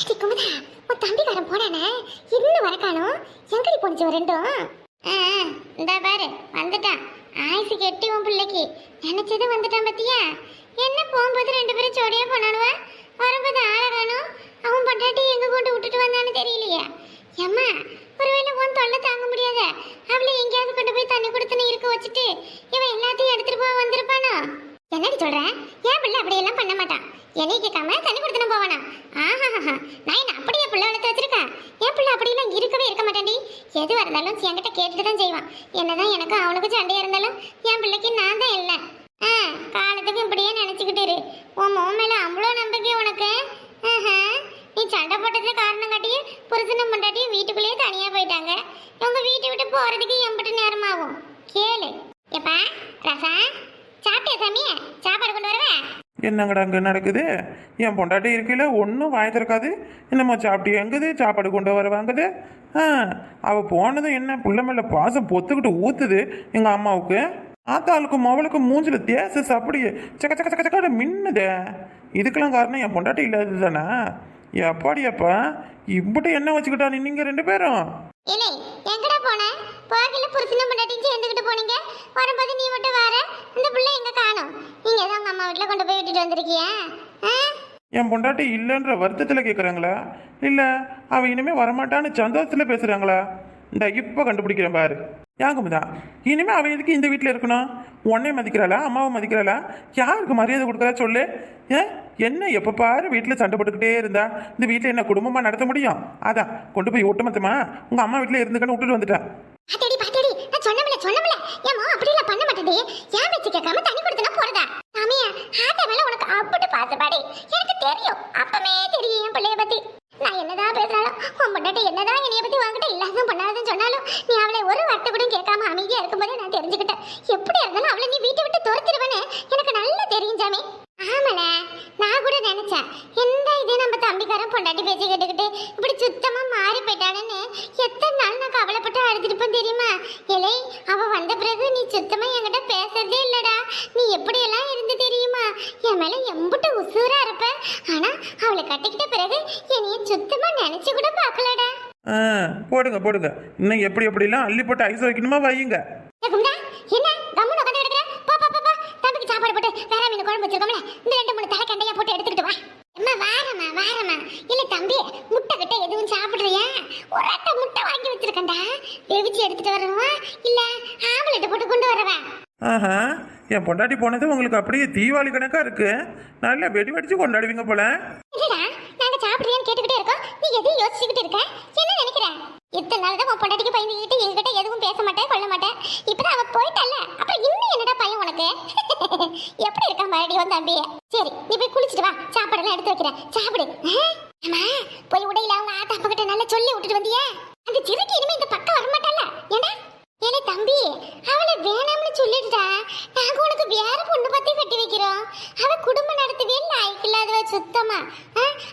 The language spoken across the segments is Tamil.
அடி குமுதா உன் தம்பிக்காரன் போனானே? இன்னும் வர காணோம் எங்கடி போனுச்சு ரெண்டும்? ஆ இந்த பாரு வந்துட்டான். ஆயுசு கெட்டி உன் பிள்ளைக்கு. நினைச்சது வந்துட்டான் பத்தியா? என்ன போகும்போது ரெண்டு பேரும் ஜோடியா போனானுவா? வரும்போது ஆளை காணும் அவன் பொண்டாட்டி எங்க கொண்டு விட்டுட்டு வந்தான்னு தெரியலையே. ஏம்மா ஒருவேளை உன் தொல்லை தாங்க முடியாத? அவளை எங்கேயாவது கொண்டு போய் தண்ணி கொடுத்துன்னு இருக்க வச்சுட்டு இவன் எல்லாத்தையும் எடுத்துட்டு போக வந்திருப்பானோ? என்னடி சொல்றேன் என் பிள்ளை அப்படியெல்லாம் பண்ண மாட்டான்? என்னை கேட்காம தண்ணி கொடுத்துன்னு போவானா? ஆஹா நான் என்ன அப்படியே பிள்ளை வளர்த்து வச்சிருக்கேன் என் பிள்ளை அப்படியெல்லாம் இருக்கவே இருக்க மாட்டேன்டி. எதுவாக இருந்தாலும் என்கிட்ட கேட்டுட்டு தான் செய்வான். என்னதான் எனக்கு அவனுக்கு சண்டையாக இருந்தாலும் என் பிள்ளைக்கு நான் தான் இல்லை. ஆ காலத்துக்கு இப்படியே நினச்சிக்கிட்டு இரு. உன் மோன் மேலே அவ்வளோ நம்பிக்கை உனக்கு? நீ சண்டை போட்டதுல காரணம் காட்டி புருஷனும் பொண்டாட்டியும் வீட்டுக்குள்ளேயே தனியாக போயிட்டாங்க. உங்க வீட்டை விட்டு போகிறதுக்கு எம்பிட்டு நேரமாகும். கேளு. எப்பா ரசா சாப்பிட்டியா சாமி சாப்பாடு கொண்டு வருவேன் என்னங்கடா அங்கே நடக்குது? என் பொண்டாட்டி இருக்கையில் ஒன்றும் வாய் திறக்காது. என்னம்மா சாப்பிட்டு எங்குது? சாப்பாடு கொண்டு வர வாங்குது. ஆ அவள் போனதும் என்ன? புள்ள மேல பாசம் பொத்துக்கிட்டு ஊத்துது எங்கள் அம்மாவுக்கு. ஆத்தாளுக்கும் மவளுக்கும் மூஞ்சில் தேச அப்படியே சக்க சக்க சக்க சக்கட மின்னுதே. இதுக்கெல்லாம் காரணம் என் பொண்டாட்டி இல்லாதது தானே எப்பாடி அப்பா? இப்படி என்ன வச்சுக்கிட்டா நீங்கள் ரெண்டு பேரும்? இல்லை எங்கடா போன? போகல புருஷனும் பொண்டாட்டியும் சேர்ந்துக்கிட்டு போனீங்க. வரும்போது நீ மட்டும் வர இந்த பிள்ளை எங்க காணும்? நீங்க ஏதோ உங்க அம்மா வீட்டுல கொண்டு போய் விட்டுட்டு வந்திருக்கியா? ஆ? என் பொண்டாட்டி இல்லைன்ற வருத்தத்தில் கேட்குறாங்களா இல்லை அவன் இனிமே வரமாட்டான்னு சந்தோஷத்தில் பேசுகிறாங்களா இந்த இப்போ கண்டுபிடிக்கிறேன் பாரு. யாங்கம்மா இனிமே அவள் எதுக்கு இந்த வீட்டில் இருக்கணும்? உன்னை மதிக்கிறாளா? அம்மாவை மதிக்கிறாளா? யாருக்கு மரியாதை கொடுக்குறா சொல்லு? ஏன் என்ன எப்போ பாரு வீட்டில் சண்டை போட்டுக்கிட்டே இருந்தா? இந்த வீட்டில் என்ன குடும்பமாக நடத்த முடியும்? அதான் கொண்டு போய் ஒட்டுமொத்தமா உங்கள் அம்மா வீட்டில் இருந்துக்கன்னு விட்டுட்டு வந்துட்டேன் பாத்தடி பாத்தடி நான் சொன்னமில்ல சொன்னமில்ல. ஏமா அப்படி எல்லாம் பண்ண மாட்டேடி ஏன் வச்சு கேட்காம தண்ணி கொடுத்தனா போறதா சாமியா ஆட்ட மேல உனக்கு அப்படி பாத்து பாடி எனக்கு தெரியும். அப்பமே தெரியும் என் பிள்ளைய பத்தி. நான் என்னதான் பேசுறாலும் உன் பொண்டாட்டி என்னதான் என்னைய பத்தி வாங்கிட்ட இல்லாதான் பண்ணாதுன்னு சொன்னாலும் நீ அவளை ஒரு வார்த்தை கூட கேட்காம அமைதியா இருக்கும்போது நான் தெரிஞ்சுக்கிட்டேன் எப்படி இருந்தாலும் அவளை நீ வீட்டை விட்டு துரத்திடுவேன்னு எனக்கு நல்லா தெரியும் சாமி ஆமால நான் கூட நினைச்சேன் எந்த இது நம்ம தம்பிக்காரன் பொண்டாட்டி பேச்சு கேட்டுக்கிட்டு இப்படி சுத்தமா மாறி போயிட்டானுன்னு எத்தனை நாள் நான் கவலைப்பட்டு அழுதுருப்பேன் தெரியுமா இலை அவ வந்த பிறகு நீ சுத்தமா என்கிட்ட பேசுறதே இல்லடா நீ எப்படி எல்லாம் இருந்து தெரியுமா என் மேல எம்புட்டு உசூரா இருப்ப ஆனா அவளை கட்டிக்கிட்ட பிறகு என்னைய சுத்தமா நினைச்சு கூட பார்க்கலடா. ஆ போடுங்க போடுங்க. இன்னும் எப்படி எப்படிலாம் அள்ளி போட்டு ஐஸ் வைக்கணுமா வையுங்க. குண்டா என்ன? கம்முன்னு உட்காந்து கிடக்குற? போ போ போ போ. தம்பிக்கு சாப்பாடு போட்டு வேற மீன் குழம்பு வச்சிருக்கோம்ல. இந்த ரெண்டு மூணு தலை கண்டையா போட்டு எடுத்துக்கிட்டு வா. அம்மா வாரம்மா வாரம்மா. இல்ல தம்பி முட்டை கிட்ட எதுவும் சாப்பிடுறியா ஒரு அட்டை முட்டை வாங்கி வச்சிருக்கேன்டா. வெவிச்சு எடுத்துட்டு வரவா? இல்ல ஆம்லெட் போட்டு கொண்டு வரவா? ஆஹா என் பொண்டாட்டி போனது உங்களுக்கு அப்படியே தீபாவளி கணக்கா இருக்கு. நல்லா வெடி வெடிச்சு கொண்டாடுவீங்க போல. இல்லடா நாங்க சாப்பிடுறியான்னு கேட்டுக்கிட்டே இருக்கோம். நீ எதையும் யோசிச்சுக்கிட்டு இருக்க? என்ன நினைக்கிற? இத்தனை நாள் தான் உன் பொண்டாட்டிக்கு பயந்துக்கிட்டு என்கிட்ட எதுவும் பேச மாட்டேன் கொள்ள மாட்டேன். இப்பதான் அவ போயிட்டல்ல அப்புறம் இன்னும் என்னடா பையன் உனக்கு? எப்படி இருக்கான் மறுபடியும் உன் தம்பி? சரி நீ போய் குளிச்சிட்டு வா. சாப்பாடெல்லாம் எடுத்து வைக்கிறேன். சாப்பிடு. ஆ? அம்மா போய் உடையில அவங்க ஆத்தா அப்பா கிட்ட நல்லா சொல்லி விட்டுட்டு வந்தியா. அந்த சிறுக்கி இனிமே இந்த பக்கம் வரமாட்டால ஏன்னா ஏலே தம்பி அவளை வேணாம்னு சொல்லிடுடா நாங்க உனக்கு வேற பொண்ணு பத்தி கட்டி வைக்கிறோம். அவ குடும்பம் நடத்தவே லாய்க்கு இல்லாதவ சுத்தமா.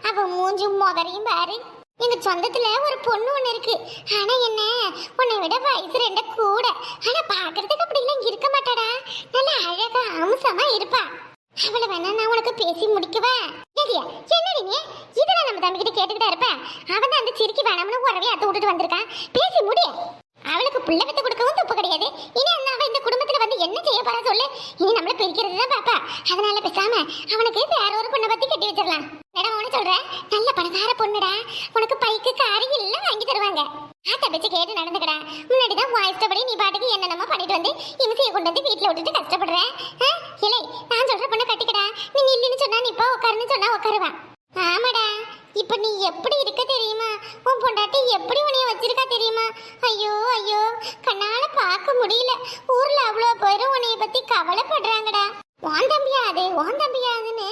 அவ மூஞ்சும் முகரையும் பாரு. எங்க சொந்தத்துல ஒரு பொண்ணு ஒண்ணு இருக்கு. ஆனா என்ன உன்னை விட வயசு ரெண்ட கூட. ஆனா பாக்குறதுக்கு அப்படி எல்லாம் இருக்க மாட்டாடா. நல்ல அழகா அம்சமா இருப்பா. அவளை வேணா நான் உனக்கு பேசி முடிக்கவா? ஏடியா என்னடி நீ? இதெல்லாம் நம்ம தம்பி கிட்ட கேட்டுக்கிட்டா இருப்பேன் அவன் தான் அந்த சிரிக்கி வேணாம்னு உறவே அத்தை விட்டுட்டு வந்திருக்கான். பேசி முடிய. அவளுக்கு புள்ள வித்து கொடுக்கவும் தப்பு கிடையாது. இனி அந்த அவன் இந்த குடும்பத்துல வந்து என்ன செய்ய போறா சொல்லு. இனி நம்மள பிரிக்கிறது தான் பாப்பா. அதனால பேசாம அவனுக்கு வேற ஒரு பொண்ணை பத்தி கட்டி வச்சிடலாம். மேடம் ஒன்று சொல்றேன் நல்ல பணக்கார பொண்ணுடா. உனக்கு பைக்கு காரு எல்லாம் வாங்கி தருவாங்க. ஆட்டை பேச்சு கேட்டு நடந்துக்கடா. முன்னாடி தான் உன் இஷ்டப்படி நீ பாட்டுக்கு என்னென்னமோ பண்ணிட்டு வந்து இமிசையை கொண்டு வந்து வீட்டில் விட்டுட்டு கஷ்டப்படுற. இல்லை நான் சொல்ற பொண்ணை கட்டிக்கடா. நீ நில்லுன்னு சொன்னா நீ இப்போ உட்காருன்னு சொன்னா உட்காருவா. ஆமாடா. இப்போ நீ எப்படி இருக்க தெரியுமா? உன் பொண்டாட்டி எப்படி உன்னைய வச்சிருக்கா தெரியுமா? ஐயோ ஐயோ கண்ணால பார்க்க முடியல. ஊர்ல அவ்வளோ பேரும் உன்னைய பத்தி கவலைப்படுறாங்கடா. உன் தம்பியா அது உன் தம்பியா அதுன்னு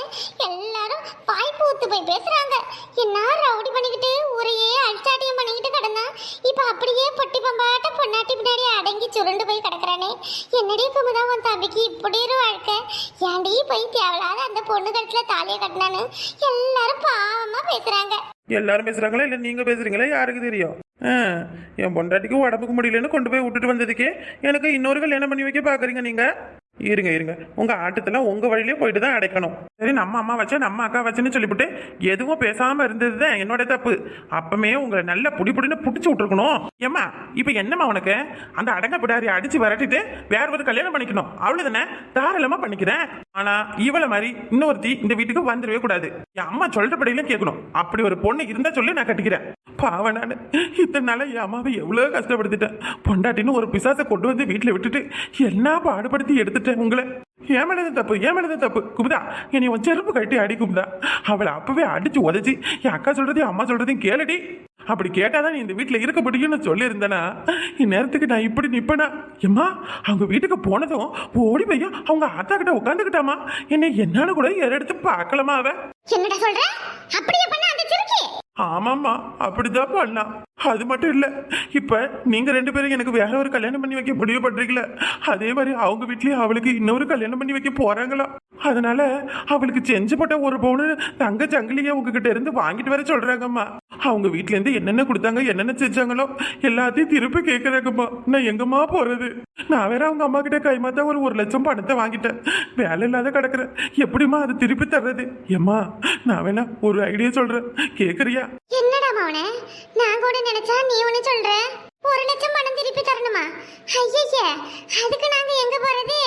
எல்லாரும் வாய் பூத்து போய் பேசுறாங்க. என்ன ரவுடி பண்ணிக்கிட்டு ஊரையே அழிச்சாட்டியம் பண்ணிக்கிட்டு கிடந்தா? இப்ப அப்படியே பொட்டி பம்பாட்ட பொன்னாட்டி பின்னாடி அடங்கி சுருண்டு போய் கிடக்குறானே. என்னடி குமுதா உன் தம்பிக்கு இப்படி ஒரு வாழ்க்கை? ஏன்டி போய் தேவையில்லாத அந்த பொண்ணு கட்டில தாலியை கட்டினான்னு? எல்லாரும் பேசுறாங்க. எல்லாரும் பேசுறாங்களா? இல்ல நீங்க பேசுறீங்களா? யாருக்கு தெரியும்? என் பொண்டாட்டிக்கு உடம்புக்கு முடியலன்னு கொண்டு போய் விட்டுட்டு வந்ததுக்கே எனக்கு இன்னொரு கல்யாணம் பண்ணி வைக்க பாக்குறீங்க நீங்க? இருங்க இருங்க. உங்க ஆட்டத்துல உங்க வழியிலே போயிட்டு தான் அடைக்கணும். சரி நம்ம அம்மா வச்சா நம்ம அக்கா வச்சுன்னு சொல்லிவிட்டு எதுவும் பேசாமல் இருந்தது தான் என்னோட தப்பு. அப்பமே உங்களை நல்ல புடி புடின்னு பிடிச்சி விட்டுருக்கணும். ஏம்மா இப்போ என்னம்மா உனக்கு? அந்த அடங்க பிடாரி அடித்து விரட்டிட்டு வேற ஒரு கல்யாணம் பண்ணிக்கணும். அவ்வளோதானே தாராளமாக பண்ணிக்கிறேன். ஆனால் இவளை மாதிரி இன்னொருத்தி இந்த வீட்டுக்கு வந்துடவே கூடாது. என் அம்மா சொல்கிறபடியிலும் கேட்கணும். அப்படி ஒரு பொண்ணு இருந்தால் சொல்லி நான் கட்டிக்கிறேன். பாவம் நான். இத்தனை நாளாக என் அம்மாவை எவ்வளோ கஷ்டப்படுத்திட்டேன். பொண்டாட்டின்னு ஒரு பிசாசை கொண்டு வந்து வீட்டில் விட்டுட்டு என்ன பாடுபடுத்தி எடுத்துட்டேன் உங்களை? ஏன் மேலதான் தப்பு ஏன் மேலதான் தப்பு. குமுதா என்னை உன் செருப்பு கட்டி அடி குமுதா. அவளை அப்பவே அடிச்சு உதச்சி என் அக்கா சொல்றதையும் அம்மா சொல்றதையும் கேளடி. அப்படி கேட்டாதான் நீ இந்த வீட்டில் இருக்க முடியும்னு சொல்லியிருந்தேனா? இந்நேரத்துக்கு நான் இப்படி நிப்பேனா? எம்மா அவங்க வீட்டுக்கு போனதும் ஓடி போய் அவங்க அத்தா கிட்ட உட்காந்துக்கிட்டாமா என்னை என்னன்னு கூட எடுத்து பார்க்கலாமா அவ? என்னடா சொல்ற? அப்படியே ஆமாம்மா அப்படிதான் பண்ணா. அது மட்டும் இல்லை இப்போ நீங்கள் ரெண்டு பேரும் எனக்கு வேற ஒரு கல்யாணம் பண்ணி வைக்க முடிவு பண்ணுறீங்களே அதே மாதிரி அவங்க வீட்லேயும் அவளுக்கு இன்னொரு கல்யாணம் பண்ணி வைக்க போகிறாங்களா அதனால அவளுக்கு செஞ்சு போட்ட ஒரு பவுனு தங்க சங்கிலிய உங்ககிட்ட இருந்து வாங்கிட்டு வர சொல்றாங்கம்மா. அவங்க வீட்ல இருந்து என்னென்ன கொடுத்தாங்க என்னென்ன செஞ்சாங்களோ எல்லாத்தையும் திருப்பி கேட்கறாங்கம்மா நான் எங்கம்மா போறது? நான் வேற அவங்க அம்மா கிட்ட கைமாத்தா ஒரு ஒரு லட்சம் பணத்தை வாங்கிட்டேன். வேலை இல்லாத கிடக்குறேன். எப்படிம்மா அதை திருப்பி தர்றது? ஏம்மா நான் வேணா ஒரு ஐடியா சொல்றேன். கேக்குறியா? என்னடா நான் கூட நினைச்சா நீ ஒண்ணு சொல்ற? ஒரு லட்சம் பணம் திருப்பி தரணுமா? ஐயய்ய அதுக்கு நாங்க எங்க போறது?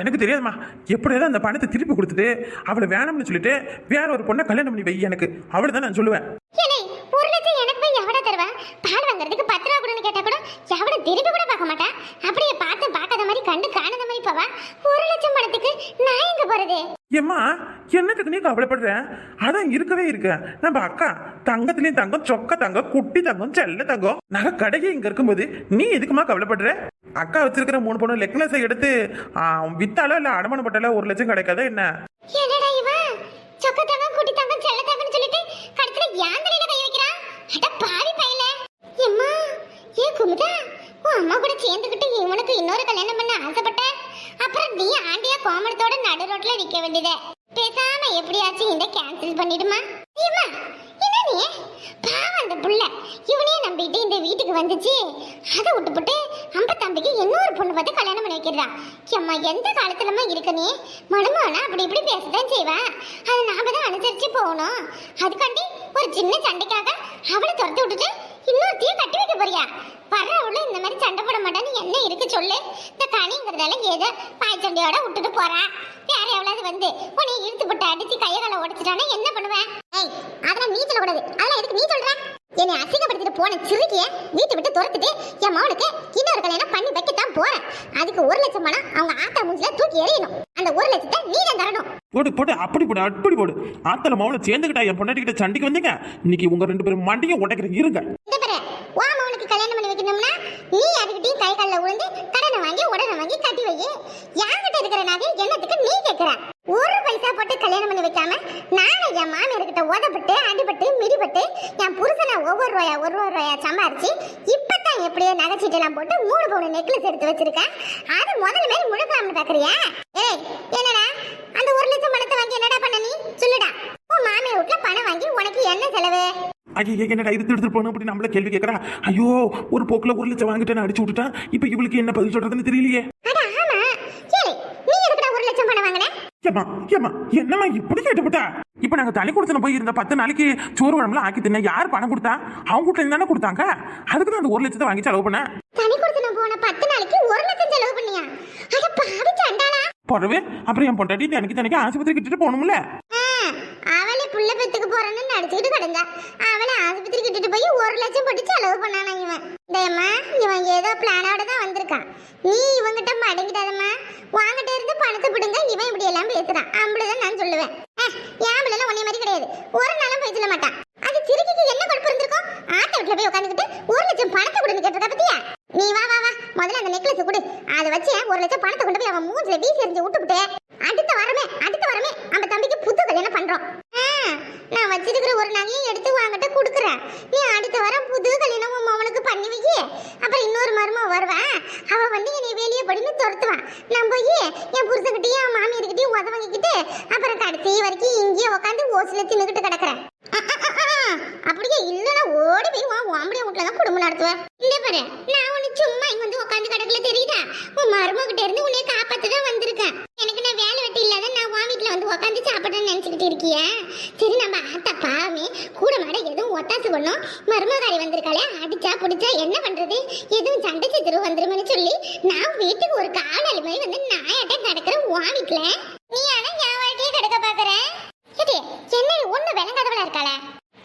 எனக்கு தெரியாதும்மா. எப்படியாவது அந்த பணத்தை திருப்பி கொடுத்துட்டு அவளை வேணாம்னு சொல்லிட்டு வேற ஒரு பொண்ணை கல்யாணம் பண்ணி வை எனக்கு. அவளை தான் நான் சொல்லுவேன். ஏலே ஒரு லட்சம் எனக்கு போய் எவ்வளவு தருவா? பால் வாங்குறதுக்கு பத்து ரூபா கொடுன்னு கேட்டா கூட எவ்வளவு திருப்பி கூட பார்க்க மாட்டா. அப்படியே பார்த்து பார்க்காத மாதிரி கண்டு காணாத மாதிரி போவா ஒரு லட்சம் பணத்துக்கு நான் எங்க போறது? ஏம்மா என்னத்துக்கு நீ கவலைப்படுற? அதான் இருக்கவே இருக்க. நம்ம அக்கா தங்கத்துலயும் தங்கம் சொக்க தங்கம் குட்டி தங்கம் செல்ல தங்கம் நகை கடையே இங்க இருக்கும்போது நீ எதுக்குமா கவலைப்படுற? அக்கா வச்சிருக்கிற மூணு பொண்ணு நெக்லஸை எடுத்து வித்தாலோ இல்ல அடமானம் போட்டாலோ ஒரு லட்சம் கிடைக்காதா என்ன? என்னடா இவன் சொக்க தங்கம் குட்டி தங்கம் செல்ல தங்கம்னு சொல்லிட்டு கடைசியில ஏன் தலையில கை வைக்கிறான் அட பாவி பையல. எம்மா ஏ குமுதா? உன் அம்மா கூட சேர்ந்துக்கிட்டு இவனுக்கு இன்னொரு கல்யாணம் பண்ண ஆசைப்பட்ட அப்புறம் நீ ஆண்டியா கோமரத்தோட நடு ரோட்ல நிக்க வேண்டியதே. பேசாம எப்படியாச்சும் இந்த கேன்சல் பண்ணிடுமா? ஏம்மா என்ன நீ? பாவம் அந்த புள்ள. இவனே நம்பிட்டு இந்த வீட்டுக்கு வந்துச்சு. அதை விட்டுப்புட்டு அம்ப தம்பிக்கு இன்னொரு பொண்ணு பார்த்து கல்யாணம் பண்ணி வைக்கிறா. அம்மா எந்த காலத்துலமா இருக்க நீ? மனுமான அப்படி இப்படி பேசதான் செய்வேன் அதை நாம தான் அனுசரிச்சு போகணும். அதுக்காண்டி ஒரு சின்ன சண்டைக்காக அவளை துரத்து விட்டுட்டு இன்னொருத்தையும் கட்டி வைக்க போறியா? பரவாயில்ல இந்த மாதிரி சண்டை போட மாட்டான்னு என்ன இருக்கு சொல்லு. இந்த கனிங்கிறதால ஏதோ பாய்ச்சண்டையோட விட்டுட்டு போறா. வேற எவ்வளவு வந்து? உன்னை இழுத்து போட்டு அடிச்சு கைய காலை என்ன பண்ணுவேன் ஏய் அதெல்லாம் நீ சொல்லக்கூடாது. அதெல்லாம் எதுக்கு நீ சொல்ற? என்னை அசிங்கப்படுத்திட்டு போன சிறுக்கிய வீட்டை விட்டு துரத்துட்டு என் மகனுக்கு இன்னொரு கல்யாணம் பண்ணி வைக்கத்தான் போறேன். அதுக்கு ஒரு லட்சம் பணம் அவங்க ஆத்தா மூஞ்சில தூக்கி எறியணும். அந்த ஒரு லட்சத்தை நீ தான் தரணும். போடு போடு அப்படி போடு அப்படி போடு. ஆத்தல மாவுல சேர்ந்துக்கிட்டா என் பொண்டாட்டி கிட்ட சண்டைக்கு வந்தீங்க? இன்னைக்கு உங்க ரெண்டு பேரும் மண்டையும் உடைக்கிறீங்க இருங்க. இந்த பாரு உன் கல்யாணம் பண்ணி வைக்கணும்னா நீ அதுக்கிட்டையும் கை காலில் விழுந்து கடனை வாங்கி உடனே வாங்கி கட்டி வை. யார்கிட்ட இருக்கிற நகை என்னத்துக்கு நீ கேட்கிற? ஒரு பைசா போட்டு கல்யாணம் பண்ணி வைக்காம நானே என் மாமியார்கிட்ட ஓதப்பட்டு அடிபட்டு மிதிப்பட்டு என் புருஷனை ஒவ்வொரு ரூபாயா ஒரு ஒரு ரூபாயா சம்பாரிச்சு இப்பதான் எப்படியோ நகைச்சீட்டெல்லாம் போட்டு மூணு பவுன் நெக்லஸ் எடுத்து வச்சிருக்கேன் அது முதல்ல மேல முழுக்காம பாக்குறியா? ஐயோ என்னடா இது? எடுத்துட்டு போகணும் அப்படி நம்மள கேள்வி கேட்கறா? ஐயோ ஒரு போக்குல ஒரு லட்சம் வாங்கிட்டேன்னு அடிச்சு விட்டுட்டான் இப்போ இவளுக்கு என்ன பதில் சொல்றதுன்னு தெரியலையே. ஏம்மா ஏம்மா என்னம்மா இப்படி கேட்டுவிட்டா இப்போ நாங்க தனி கொடுத்துன போய் இருந்த பத்து நாளைக்கு சோறு குழம்புல ஆக்கி தின்ன யார் பணம் கொடுத்தா? அவங்க இருந்து தானே கொடுத்தாங்க? அதுக்கு தான் அந்த ஒரு லட்சத்தை வாங்கி செலவு பண்ணேன். தனி கொடுத்து போன பத்து நாளைக்கு ஒரு லட்சம் செலவு பண்ணியா? அட பாவி சண்டாளா. போறவே அப்புறம் என் பொண்டாட்டி எனக்கு தனிக்கு ஆஸ்பத்திரி கிட்டுட்டு போகணும்ல. ஆ, போறேன்னு நடிச்சுக்கிட்டு கிடந்தா. அவளை ஆஸ்பத்திரி கிட்டுட்டு போய் ஒரு லட்சம் போட்டு செலவு பண்ணானா இவன். டேம்மா இவன் ஏதோ பிளானோட தான் வந்திருக்கான். நீ இவங்கிட்ட மடங்கிட்டாதம்மா வாங்கிட்ட இருந்து பணத்தை பிடுங்க இவன் இப்படி எல்லாம் பேசுறான். அம்பளதான் நான் சொல்லுவேன். அஹ், என் பிள்ளை உன்னை மாதிரி கிடையாது. ஒரு நாளும் பேசல மாட்டான். அது சிறுக்கிக்கு என்ன குழப்பம் இருந்திருக்கும்? ஆட்ட வீட்டுல போய் உட்காந்துக்கிட்டு ஒரு லட்சம் பணத்தை கொடுன்னு கேட்டிருக்க பத்தியா? நீ வா வா வா. முதல்ல அந்த நெக்லஸ் கொடு. அதை வச்சு ஒரு லட்சம் பணத்தை கொண்டு போய் அவன் மூஞ்சில வீசி எரிஞ்சு விட்டுப்புட்டு அடுத்த வாரமே அடுத்த வாரமே அந்த தம்பிக்கு புது கல்யாணம் பண்றோம். வச்சிருக்கிற ஒரு நகையும் எடுத்து வாங்கிட்ட கொடுக்குறேன். நீ அடுத்த வாரம் புது கல்யாணம் உன் மவனுக்கு பண்ணி வைக்கி அப்புறம் இன்னொரு மருமக வருவேன் அவன் வந்து என்னை வெளியே படின்னு துரத்துவான் நான் போய் என் புருஷக்கிட்டையும் என் மாமியார்கிட்டையும் உத வாங்கிக்கிட்டு அப்புறம் கடைசி வரைக்கும் இங்கேயே உட்காந்து ஓசில தின்னுக்கிட்டு கிடக்குறேன். அப்படியே இல்லைன்னா ஓடி போய் உன் ஓம்படிய வீட்டில் தான் குடும்பம் நடத்துவேன். இல்ல பாரு நான் உன்னை சும்மா இங்க வந்து உட்காந்து கிடக்கல தெரியுதா? உன் மருமகிட்ட இருந்து உன்னைய காப்பாற்ற தான் வந்திருக்கேன். எனக்கு நான் வேலை வெட்டி இல்லாத நான் உன் வீட்டில் வந்து உட்காந்து சாப்பிடணும்னு நினச்சிக்கிட்டு இருக்கியே. சரி நம்ம ஆத்தா பாவமே கூட மாட எதுவும் ஒத்தாசு பண்ணும் மருமகாரி வந்திருக்காளே அடிச்சா பிடிச்சா என்ன பண்றது? எதுவும் சண்டை சித்திரம் வந்துருமேனு சொல்லி நான் வீட்டுக்கு ஒரு காலாளி மாதிரி வந்து நாயாட்ட கிடக்குறேன் வாங்கிக்கல நீ ஆனா என் வாழ்க்கையே கிடக்க பாக்குற? இது என்ன ஒண்ணு விளங்காதவளா இருக்காள?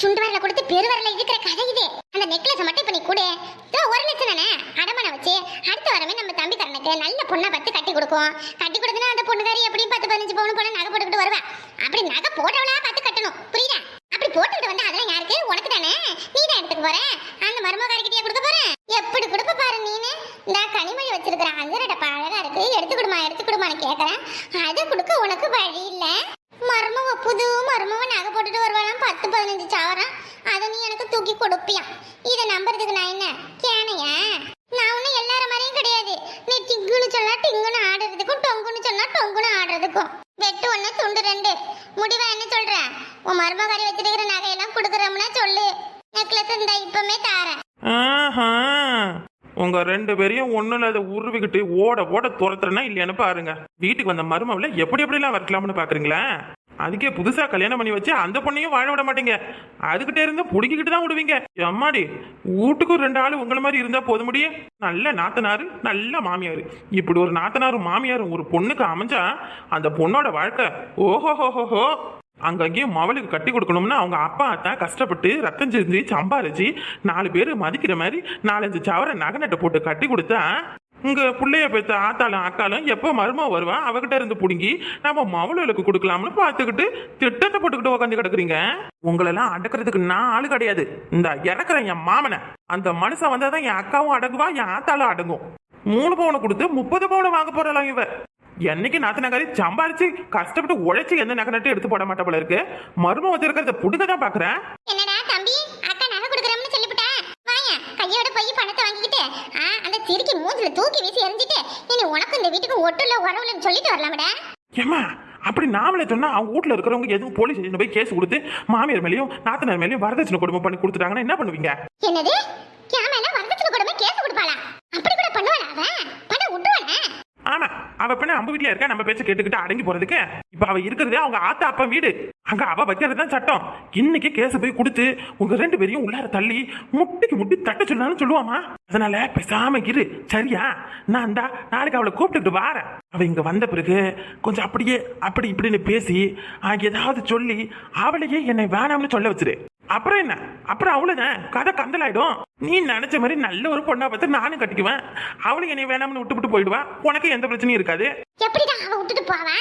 சுண்டு வரல கொடுத்து பெருவரல இருக்கிற கதை இது. அந்த நெக்லஸ் மட்டும் இப்ப நீ கொடு. ஒரு லட்சம் தானே அடமான வச்சு அடுத்த வாரமே நம்ம தம்பி கரனுக்கு நல்ல பொண்ணை பார்த்து கட்டி கொடுக்கும். கட்டி கொடுத்தனா அந்த பொண்ணுக்காரி எப்படியும் பத்து பதினஞ்சு பவுன் போல நகை போட்டுக்கிட்டு வருவா. அப்படி நகை போட்டவளா பார்த்து அப்படி போட்டுக்கிட்டு வந்தா அதெல்லாம் யாருக்கு? உனக்கு தானே நீ தான் எடுத்துக்க போற? அந்த மருமகாரிக்கிட்டே கொடுக்க போற? எப்படி கொடுப்ப பாரு நீனு? இந்த கனிமொழி வச்சிருக்கிற அஞ்சரடப்பா அழகா இருக்கு. எடுத்து கொடுமா எடுத்து கொடுமான்னு கேக்குறேன். அதை கொடுக்க உனக்கு வழி இல்ல. மருமவ புது மருமவ நகை போட்டுட்டு வருவாளாம். பத்து பதினஞ்சு சாவரம். அதை நீ எனக்கு தூக்கி கொடுப்பியா? இதை நம்புறதுக்கு நான் என்ன? கேனையா? நான் ஒன்றும் எல்லார மாதிரியும் கிடையாது. நீ டிங்குன்னு சொன்னா டிங்குன்னு ஆடுறதுக்கும் டொங்குன்னு சொன்னா டொங்குன்னு ஆடுறதுக்கும். வெட்டு ஒன்று துண்டு ரெண்டு. முடிவா உன் மருமகாரி வச்சிருக்கிற நகையெல்லாம் கொடுக்குறோம்னா சொல்லு. நெக்லஸ் இந்த இப்பமே தாரேன். ஆஹா. உங்க ரெண்டு பேரையும் ஒண்ணுல அதை உருவிக்கிட்டு ஓட ஓட துரத்துறனா இல்லையான்னு பாருங்க. வீட்டுக்கு வந்த மருமவுல எப்படி எப்படிலாம் வரலாம்னு பாக்குறீங்களா? அதுக்கே புதுசா கல்யாணம் பண்ணி வச்சு அந்த பொண்ணையும் வாழ விட மாட்டீங்க. அதுகிட்ட இருந்து புடுங்கிக்கிட்டு தான் விடுவீங்க. அம்மாடி வீட்டுக்கு ரெண்டு ஆளு உங்களை மாதிரி இருந்தா போத முடியும் நல்ல நாத்தனாரு நல்ல மாமியார். இப்படி ஒரு நாத்தனாரும் மாமியாரும் ஒரு பொண்ணுக்கு அமைஞ்சா அந்த பொண்ணோட வாழ்க்கை ஓஹோ ஹோஹோஹோ அங்கங்கேயும் மவளுக்கு கட்டி கொடுக்கணும்னு அவங்க அப்பா தான் கஷ்டப்பட்டு ரத்தம் செஞ்சு சம்பாரிச்சு நாலு பேர் மதிக்கிற மாதிரி நாலஞ்சு சவர நகை நட்டை போட்டு கட்டி கொடுத்தா உங்க பிள்ளைய பெற்ற ஆத்தாலும் அக்காலும் எப்போ மருமா வருவா? அவகிட்ட இருந்து புடுங்கி நம்ம மவளுக்கு கொடுக்கலாம்னு பார்த்துக்கிட்டு திட்டத்தை போட்டுக்கிட்டு உட்காந்து கிடக்குறீங்க. உங்களெல்லாம் அடக்கிறதுக்கு நான் ஆளு கிடையாது. இந்த இறக்குறேன் என் மாமனை. அந்த மனுஷன் வந்தாதான் என் அக்காவும் அடங்குவா என் ஆத்தாலும் அடங்கும். மூணு பவுனை கொடுத்து முப்பது பவுனை வாங்க போறலாம் இவ. என்னைக்கு நாத்து நகரி சம்பாரிச்சு கஷ்டப்பட்டு உழைச்சி எந்த நகை நட்டு எடுத்து போட மாட்டா போல இருக்கு. மரும வச்சிருக்கிறத புடுங்க தான் பாக்குறேன். என்னடா தம்பி அக்கா நகை கொடுக்குறோம்னு சொல்லிவிட்டா? வாங்க கையோட போய் பணத்தை வாங்கிக்கிட்டு அந்த சிரிக்கி மூஞ்சில தூக்கி வீசி எறிஞ்சிட்டு இனி உனக்கு இந்த வீட்டுக்கு ஒட்டுல உறவுலன்னு சொல்லிட்டு வரலாமடா. ஏமா அப்படி நாமளே சொன்னா அவங்க வீட்ல இருக்கிறவங்க எதுவும் போலீஸ் ஸ்டேஷன் போய் கேஸ் கொடுத்து மாமியார் மேலேயும் நாத்தனார் மேலேயும் வரதட்சணை குடும்பம் பண்ணி கொடுத்துட்டாங்கன்னா என்ன பண்ணுவீங்க? என்னது? வரதட்சணை கொடுமை கேஸ் கொடுப்பாளா அப்படி கூட பண்ணுவாளா அவ பண்ண விட்டுவாளா ஆமா அவ பின்ன நம்ம வீட்ல இருக்கா? நம்ம பேச்ச கேட்டுக்கிட்டு அடங்கி போறதுக்கு. இப்ப அவ இருக்கிறதே அவங்க ஆத்தா அப்பா வீடு. அங்க அவ வைக்கிறது தான் சட்டம். இன்னைக்கு கேஸ் போய் கொடுத்து உங்க ரெண்டு பேரையும் உள்ளார தள்ளி முட்டிக்கு முட்டி தட்ட சொன்னாலும் சொல்லுவாமா அதனால பேசாம இரு. சரியா? நான் இந்தா நாளைக்கு அவளை கூப்பிட்டுட்டு வாரேன். அவ இங்க வந்த பிறகு கொஞ்சம் அப்படியே அப்படி இப்படின்னு பேசி ஏதாவது சொல்லி அவளையே என்னை வேணாம்னு சொல்ல வச்சிரு. அப்புறம் என்ன? அப்புறம் அவ்வளவுதான்? கதை கந்தலாயிடும். நீ நினைச்ச மாதிரி நல்ல ஒரு பொண்ணா பார்த்து நானும் கட்டிக்குவேன். அவளும் என்னை வேணாம்னு விட்டு விட்டு போயிடுவா. உனக்கு எந்த பிரச்சனையும் இருக்காது. எப்படிடா அவ விட்டுட்டு போவா?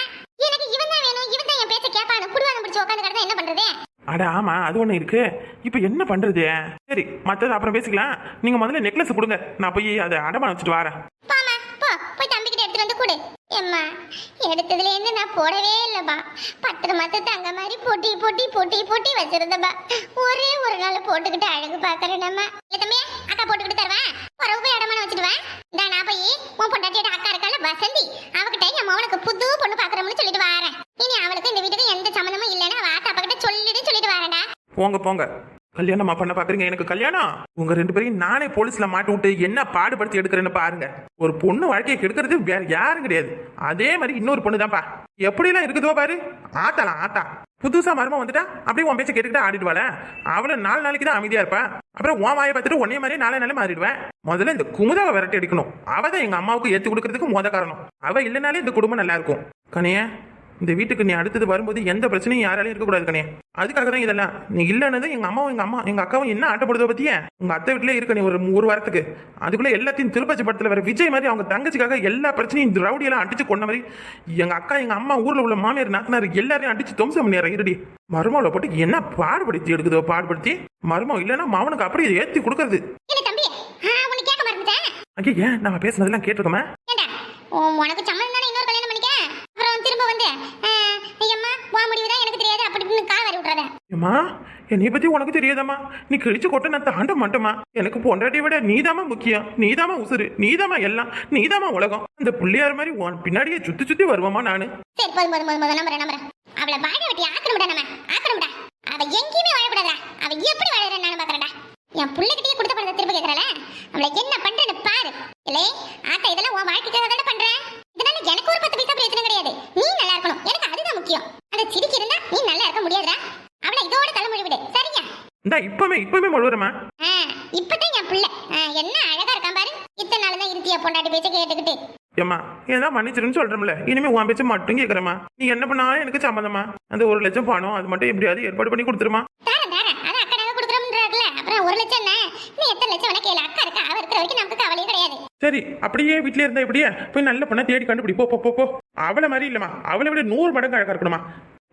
எனக்கு இவன் தான் வேணும் இவன் தான் என் பேச்ச கேட்பானு குடுவான பிடிச்சு உட்காந்து கிடந்தா என்ன பண்றது? அட ஆமா அது ஒண்ணு இருக்கு. இப்போ என்ன பண்றது? சரி மத்தது அப்புறம் பேசிக்கலாம். நீங்க முதல்ல நெக்லஸ் கொடுங்க. நான் போய் அதை அடமான வச்சுட்டு வரேன். போமா போ வந்து கொடு. எம்மா எடுத்ததுலேருந்து நான் போடவே இல்லைப்பா. பத்திர மத்த தங்க மாதிரி பொட்டி பொட்டி பொட்டி பொட்டி வச்சிருந்தப்பா. ஒரே ஒரு நாள் போட்டுக்கிட்டு அழகு பார்க்குறேன் நம்ம. இல்ல தம்பி அக்கா போட்டுக்கிட்டு தருவேன். பிறகு போய் இடமான வச்சுடுவேன் இந்த நான் போய் உன் பொண்டாட்டியோட அக்கா இருக்கால வசந்தி. அவகிட்ட என் மவனுக்கு புது பொண்ணு பார்க்குறோம்னு சொல்லிட்டு வரேன். இனி அவளுக்கு இந்த வீட்டுக்கு எந்த சம்மந்தமும் இல்லைன்னு அவ ஆத்தா அப்பா சொல்லிட்டு சொல்லிட்டு வரேன்டா. போங்க போங்க. கல்யாணமா பண்ண பாக்குறீங்க? எனக்கு கல்யாணம். உங்க ரெண்டு பேரையும் நானே போலீஸ்ல மாட்டி விட்டு என்ன பாடுபடுத்தி எடுக்கிறேன்னு பாருங்க. ஒரு பொண்ணு வாழ்க்கையை கெடுக்கிறது வேற யாரும் கிடையாது. அதே மாதிரி இன்னொரு பொண்ணு தான்ப்பா எப்படிலாம் இருக்குதோ பாரு. ஆத்தாலாம் ஆத்தா. புதுசா மருமம் வந்துட்டா அப்படியே உன் பேச்ச கேட்டுக்கிட்டு ஆடிடுவாள. அவளை நாலு நாளைக்கு தான் அமைதியா இருப்பா. அப்புறம் உன் வாயை பார்த்துட்டு ஒன்னே மாதிரியே நாளே நாளே மாறிடுவேன். முதல்ல இந்த குமுதாவை விரட்டி எடுக்கணும். அவ தான் எங்க அம்மாவுக்கு ஏத்து கொடுக்கறதுக்கு மொத காரணம். அவ இல்லைனாலே இந்த குடும்பம் நல்லா இருக்கும். கனிய இந்த வீட்டுக்கு நீ அடுத்தது வரும்போது எந்த பிரச்சனையும் யாராலையும் இருக்கக்கூடாது கனே அதுக்காக தான் இதெல்லாம். நீ இல்லைன்னது எங்க அம்மாவும் எங்க அம்மா எங்க அக்காவும் என்ன ஆட்டப்படுதோ பத்தியே? உங்க அத்தை வீட்டிலே இருக்க நீ ஒரு ஒரு வாரத்துக்கு. அதுக்குள்ள எல்லாத்தையும் திருப்பச்சி படத்துல வர விஜய் மாதிரி அவங்க தங்கச்சிக்காக எல்லா பிரச்சனையும் இந்த ரவுடி எல்லாம் அடிச்சு கொண்ட மாதிரி எங்க அக்கா எங்க அம்மா ஊர்ல உள்ள மாமியார் நாத்தனார் எல்லாரையும் அடிச்சு துவம்சம் பண்ணிடுற இருடி. மருமகளை போட்டு என்ன பாடுபடுத்தி எடுக்குதோ பாடுபடுத்தி? மருமம் இல்லைன்னா மாவனுக்கு அப்படியே ஏத்தி கொடுக்கறது. ஐயா ஏன் நம்ம பேசுனதெல்லாம் கேட்டிருக்கோமே. உனக்கு சம்மந்தம் தானே இன்னொரு கல்யாணம் பண்ணிக்க அப்புறம் திரும்ப வந்து ஆ, ஐயம்மா உன் முடிவு தான் எனக்கு தெரியாது அப்படி இப்படின்னு கால் வரி விட்றாத ஏம்மா என்னை பத்தி உனக்கு தெரியாதம்மா? நீ கிழிச்சு கொட்ட நான் தாண்ட மாட்டோமா எனக்கு பொண்டாட்டி விட நீதாம்மா முக்கியம். நீதாமா உசுரு நீதாமா எல்லாம். நீதாம்மா உலகம். அந்த பிள்ளையார் மாதிரி உன் பின்னாடியே சுத்தி சுத்தி வருவோமா நானு. சரி போதும் போதும் போதும் போதும். நம்புறேன் நம்புறேன். அவளை வாழ வெட்டி ஆக்கணும்டா நம்ம. ஆக்கணும்டா. அவ எங்கேயுமே வாழக்கூடாதா அவ எப்படி வாழறேன்னு நானும் பாக்குறேன்டா. என் பிள்ளைகிட்டயே கொடுத்த பணத்தை திரும்ப கேட்கறல அவளை என்ன பண்றேன்னு பாரு இல்லை ஆத்தா இதெல்லாம் உன் வாழ்க்கைக்காக தானே பண்றேன் இதனால எனக்கு ஒரு பத்து பைசா பிரச்சனை கிடையாது நீ நல்லா இருக்கணும் எனக்கு அதுதான் முக்கியம் அந்த சிரிக்கி இருந்தா நீ நல்லா இருக்க முடியும் இப்பவுமே மழுவுறமா ஆ, இப்பதான் என் பிள்ளை. என்ன அழகா இருக்கான் பாரு. இத்தனை நாள் தான் இருத்தியா பொண்டாட்டி பேச்ச கேட்டுக்கிட்டு. ஏம்மா ஏதா மன்னிச்சிருன்னு சொல்றோம்ல. இனிமே உன் பேச்ச மட்டும் கேக்குறமா நீ என்ன பண்ணாலும் எனக்கு சம்மந்தமா அந்த ஒரு லட்சம் பணம் அது மட்டும் எப்படியாவது ஏற்பாடு பண்ணி கொடுத்துருமா. சரி அப்படியே வீட்லயே இருந்தா இப்படியே போய் நல்ல பொண்ணை தேடி கண்டுபிடி. போ போ போ அவளை மாதிரி இல்லம்மா. அவளை விட நூறு மடங்கு அழகா இருக்கணுமா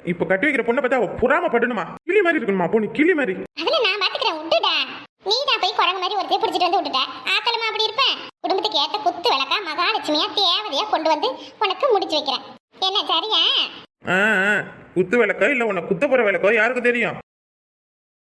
இப்போ கட்டி வைக்கிற பொண்ணை பார்த்தா புறாமப்படணுமா? கிளி மாதிரி இருக்கணுமா பொண்ணு? கிளி மாதிரி. அதுல நான் பாத்துக்கிறேன் விட்டுடா. நீ தான் போய் குரங்கு மாதிரி ஒருத்தைய பிடிச்சிட்டு வந்து விட்டுட்ட. ஆத்தலமா அப்படி இருப்பேன் குடும்பத்துக்கு ஏத்த குத்து விளக்கா மகாலட்சுமியா தேவதையா கொண்டு வந்து உனக்கு முடிச்சு வைக்கிறேன். என்ன சரியா? குத்து விளக்கோ இல்ல உன்னை குத்த போற விளக்கோ யாருக்கு தெரியும்?